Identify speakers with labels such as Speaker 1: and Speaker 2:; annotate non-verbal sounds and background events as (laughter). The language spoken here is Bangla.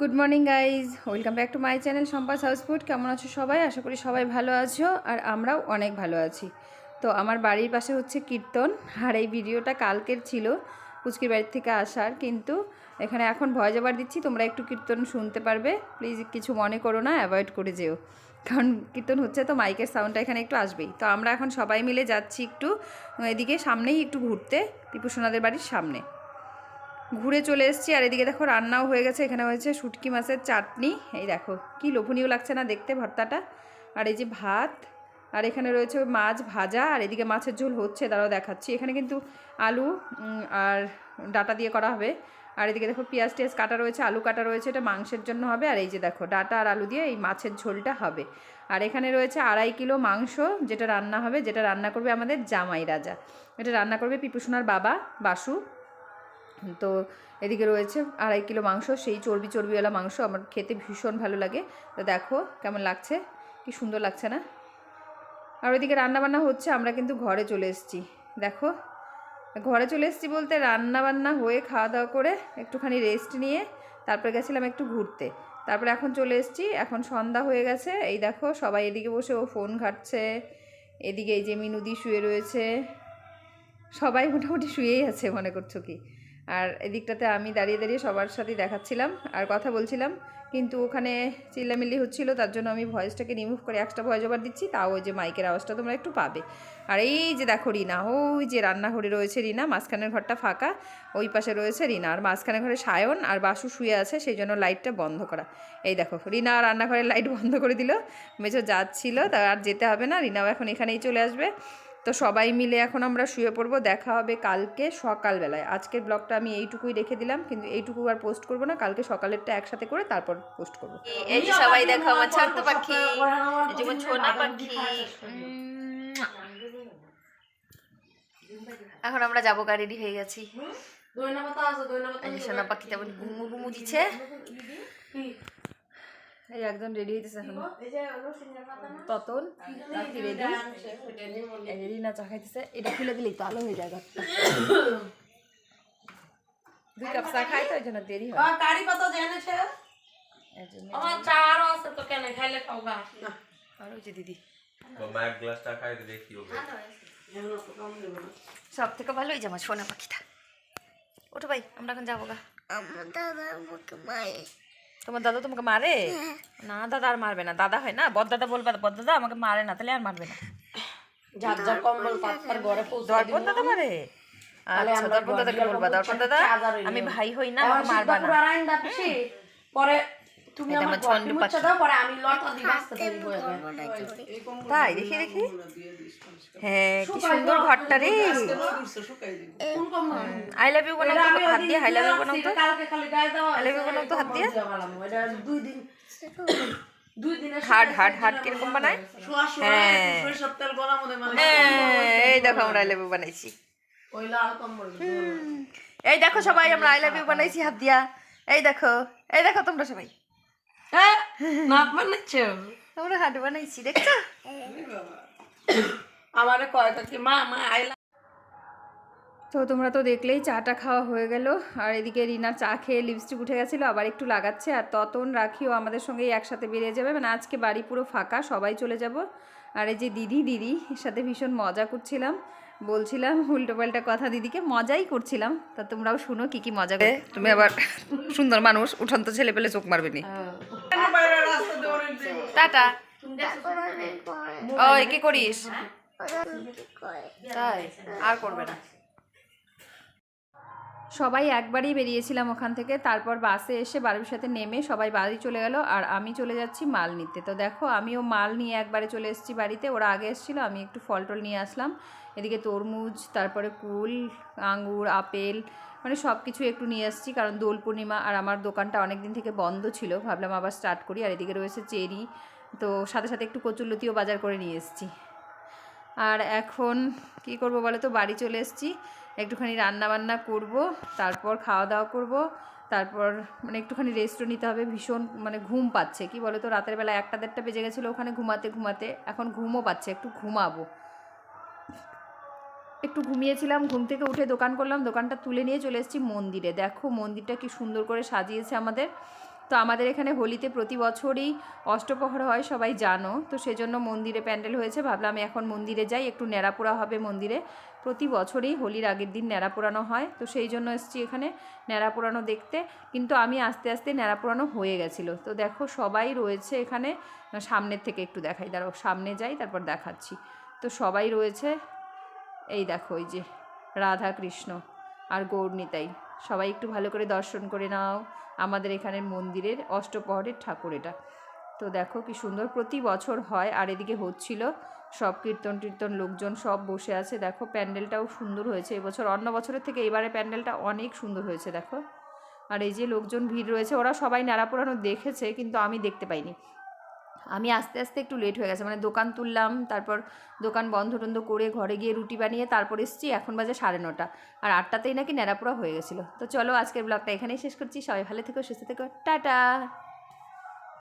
Speaker 1: Good morning guys welcome back to my channel সম্পাস house food কেমন আছো সবাই? আশা করি সবাই ভালো আছো আর আমরাও অনেক ভালো আছি। তো আমার বাড়ির পাশে হচ্ছে কীর্তন। আর এই ভিডিওটা কালকের ছিল কুচকির বাড়ির থেকে আসার। কিন্তু এখানে এখন ভয় যাবার দিচ্ছি, তোমরা একটু কীর্তন শুনতে পারবে। প্লিজ কিছু মনে করো না অ্যাভয়েড করে যেও। কারণ কীর্তন হচ্ছে তো মাইকের সাউন্ডটা এখানে একটু আসবেই। তো আমরা এখন সবাই মিলে যাচ্ছি একটু, এদিকে সামনেই একটু ঘুরতে, টিপু সোনাদের বাড়ির সামনে। ঘুরে চলে এসেছি, আর এদিকে দেখো রান্নাও হয়ে গেছে। এখানে হয়েছে শুটকি মাছের চাটনি। এই দেখো, কি লোভনীয় লাগছে না দেখতে ভর্তাটা। আর এই যে ভাত, আর এখানে রয়েছে মাছ ভাজা, আর এদিকে মাছের ঝোল হচ্ছে, দাঁড়াও দেখাচ্ছি। এখানে কিন্তু আলু আর ডাটা দিয়ে করা হবে। আর এদিকে দেখো পেঁয়াজ টিয়াজ কাটা রয়েছে, আলু কাটা রয়েছে, এটা মাংসের জন্য হবে। আর এই যে দেখো, ডাটা আর আলু দিয়ে এই মাছের ঝোলটা হবে। আর এখানে রয়েছে আড়াই কিলো মাংস, যেটা রান্না হবে, যেটা রান্না করবে আমাদের জামাই রাজা। এটা রান্না করবে পিপুসোনার বাবা, বাসু। তো এদিকে রয়েছে আড়াই কিলো মাংস, সেই চর্বি চর্বিওয়ালা মাংস আমার খেতে ভীষণ ভালো লাগে। তো দেখো কেমন লাগছে, কি সুন্দর লাগছে না? আর ওইদিকে রান্নাবান্না হচ্ছে, আমরা কিন্তু ঘরে চলে এসেছি। দেখো, ঘরে চলে এসেছি বলতে রান্নাবান্না হয়ে খাওয়া দাওয়া করে একটুখানি রেস্ট নিয়ে তারপরে গেছিলাম একটু ঘুরতে। তারপরে এখন চলে এসেছি, এখন সন্ধ্যা হয়ে গেছে। এই দেখো, সবাই এদিকে বসে ও ফোন ঘাটছে। এদিকে এই যে মিনুদি শুয়ে রয়েছে। সবাই মোটামুটি শুয়েই আছে মনে করছ কি? আর এদিকটাতে আমি দাঁড়িয়ে দাঁড়িয়ে সবার সাথে দেখাচ্ছিলাম আর কথা বলছিলাম। কিন্তু ওখানে চিল্লামিল্লি হচ্ছিল, তার জন্য আমি ভয়েসটাকে রিমুভ করে এক্সট্রা ভয়েস ওভার দিচ্ছি, তাও ওই যে মাইকের আওয়াজটা তোমরা একটু পাবে। আর এই যে দেখো রিনা, ওই যে রান্নাঘরে রয়েছে রিনা, মাঝখানের ঘরটা ফাঁকা, ওই পাশে রয়েছে রিনা। আর মাঝখানের ঘরে সায়ন আর বাসু শুয়ে আছে, সেই জন্য লাইটটা বন্ধ করা। এই দেখো, রিনা রান্নাঘরের লাইট বন্ধ করে দিল মেজো যাচ্ছিল তা আর যেতে হবে না, রিনাও এখন এখানেই চলে আসবে। তো সবাই মিলে এখন আমরা শুয়ে পড়ব। দেখা হবে কালকে সকালবেলায়। আজকের ব্লগটা আমি এইটুকুই রেখে দিলাম কিন্তু এইটুকু আর পোস্ট করব না। কালকে সকালেরটা একসাথে করে তারপর পোস্ট করব। এই যে সবাই দেখো আমার ছোট্ট পাখি। এই যে আমার ছোনা পাখি। এখন আমরা যাব গা রেডি হয়ে গেছি। সোনা পাখি তেমন গুমু গুমু দিচ্ছে। এই একজন রেডি হইতেছে এখন। ততন রাখি রেডি এই রিনা চা খাইতেছে এটা খুলে দিলেই তো আলো হয়ে যায় ঘরটা। (coughs) দুই কাপ চা খাই তো ওই জন্য দেরি হয়।
Speaker 2: কারি পাতা জেনেছে আমার চা আরও আছে তো কেন খাইলে খাওগা
Speaker 1: আর ওই যে দিদি।
Speaker 3: মামা এক গ্লাসটা খাই দিলে কি হবে?
Speaker 1: সব থেকে ভালো এই যে আমার সোনা পাখিটা। ওঠো ভাই আমরা এখন যাব গা। তোমার দাদা তোমাকে মারে? না দাদা আর মারবে না। দাদা হয় না? বদ দাদা বলবে বদ দাদা আমাকে মারে না তাহলে আর মারবে না।
Speaker 2: যার যার কম্বল পাতার ঘরে পৌঁছে
Speaker 1: দর্পণ দাদা মারে? আচ্ছা দর্পণ দাদাকে বলবা। দর্পণ দাদা আমি ভাই হই না আমাকে মারবা না।
Speaker 2: পরে তুমি আমার
Speaker 1: ছন্দ
Speaker 2: মুছে দাও পরে আমি লতা দিই বাস্তা করে
Speaker 1: তাই দেখি দেখি। হ্যাঁ কি সুন্দর ঘরটা রে। আই লাভ ইউ বানাও তো হাত দিয়ে আই লাভ ইউ বানাও তো।
Speaker 2: কালকে খালি গায়ে দাও
Speaker 1: আই লাভ ইউ বানাও তো হাত দিয়ে।
Speaker 2: এটা দুই দিন
Speaker 1: হার্ট হার্ট হার্ট কীরকম বানায়? হ্যাঁ।
Speaker 2: সরিষার তেল গরম মধ্যে মানে
Speaker 1: হ্যাঁ, এই দেখো আমরা আই লাভ ইউ বানাইছি।
Speaker 2: ওই লাল কম্বল
Speaker 1: এই দেখো সবাই আমরা আই লাভ ইউ বানাইছি হাত দিয়া। এই দেখো এই দেখো তোমরা সবাই।
Speaker 2: হ্যাঁ নাক বানাচ্ছো?
Speaker 1: আমরা বানাইছি দেখছ?
Speaker 2: আমারে কয় কাকি মা মা আইলা
Speaker 1: তো তোমরা তো দেখলেই চাটা খাওয়া হয়ে গেল। আর এদিকে রিনার চা খেয়ে লিপস্টিক উঠে গেছিল আবার একটু লাগাচ্ছে। আর ততন রাখিও আমাদের সঙ্গেই একসাথে বেরিয়ে যাবে। মানে আজকে বাড়ি পুরো ফাঁকা সবাই চলে যাব। আর এই যে দিদি দিদি এর সাথে ভীষণ মজা করছিলাম। বলছিলাম উল্টো পাল্টা কথা দিদিকে মজাই করছিলাম। তা তোমরাও শুনো কি কি মজা করে তুমি আবার সুন্দর মানুষ উঠন্ত ছেলে পেলে চোখ মারবে নি। টাটা ওই কি করিস তাই আর করবে না সবাই একবারই বেরিয়েছিলাম ওখান থেকে। তারপর বাসে এসে বাড়ির সাথে নেমে সবাই বাড়ি চলে গেল আর আমি চলে যাচ্ছি মাল নিতে। তো দেখো, আমিও মাল নিয়ে একবারে চলে এসেছি বাড়িতে। ওরা আগে এসেছিল, আমি একটু ফল টল নিয়ে আসলাম। এদিকে তরমুজ, তারপরে কুল, আঙ্গুর, আপেল মানে সব কিছু একটু নিয়ে এসেছি কারণ দোল পূর্ণিমা আর আমার দোকানটা অনেক দিন থেকে বন্ধ ছিল। ভাবলাম আবার স্টার্ট করি। আর এদিকে রয়েছে চেরি, তো সাথে সাথে একটু কচুরলতিও বাজার করে নিয়ে এসেছি। আর এখন কি করব বলো তো? বাড়ি চলে এসেছি। একটুখানি রান্না বান্না করব, তারপর খাওয়া দাওয়া করব, তারপর মানে একটুখানি রেস্টও নিতে হবে। ভীষণ মানে ঘুম পাচ্ছে। কি বলো তো রাতের বেলা একটা দেড়টা বেজে গেছিল ওখানে ঘুমাতে ঘুমাতে। এখন ঘুমও পাচ্ছে। একটু ঘুমাবো। একটু ঘুমিয়েছিলাম, ঘুম থেকে উঠে দোকান করলাম। দোকানটা তুলে নিয়ে চলে এসেছি মন্দিরে। দেখো মন্দিরটা কি সুন্দর করে সাজিয়েছে আমাদের। তো আমাদের এখানে হোলিতে প্রতি বছরই অষ্টপ্রহর হয়, সবাই জানো। তো সেজন্য মন্দিরে প্যান্ডেল হয়েছে, ভাবলাম এখন মন্দিরে যাই, একটু ন্যাড়া পোড়া হবে মন্দিরে। প্রতি বছরই হোলির আগের দিন ন্যাড়া পোড়ানো হয়, তো সেই জন্য এসেছি এখানে ন্যাড়া পোড়ানো দেখতে। কিন্তু আমি আস্তে আস্তে ন্যাড়া পোড়ানো হয়ে গেছিল। তো দেখো সবাই রয়েছে এখানে সামনের থেকে একটু দেখাই, দাঁড়াও, সামনে যাই, তারপর দেখাচ্ছি। তো সবাই রয়েছে, এই দেখো ওই যে রাধা কৃষ্ণ আর গৌরনিতাই সবাই একটু ভালো করে দর্শন করে নাও। আমাদের এখানের মন্দিরের অষ্টপহরের ঠাকুর এটা। তো দেখো কি সুন্দর প্রতি বছর হয়, আর এদিকে হচ্ছিল সব কীর্তন টীর্তন লোকজন সব বসে আছে। দেখো প্যান্ডেলটাও সুন্দর হয়েছে এবছর। অন্য বছরের থেকে এবারে প্যান্ডেলটা অনেক সুন্দর হয়েছে, দেখো। আর এই যে লোকজন, ভিড় রয়েছে, ওরা সবাই ন্যাড়া পোড়ানো দেখেছে, কিন্তু আমি দেখতে পাইনি। আমি আস্তে আস্তে একটু লেট হয়ে গেছে। মানে দোকান তুললাম, তারপর দোকান বন্ধ টন্ধ করে ঘরে গিয়ে রুটি বানিয়ে তারপর এসেছি, এখন বাজে সাড়ে নটা। আর আটটাতেই নাকি ন্যাড়াপোড়া হয়ে গেছিল। তো চলো আজকের ব্লগটা এখানেই শেষ করছি। সবাই ভালো থেকো, সুস্থ থেকো। টাটা!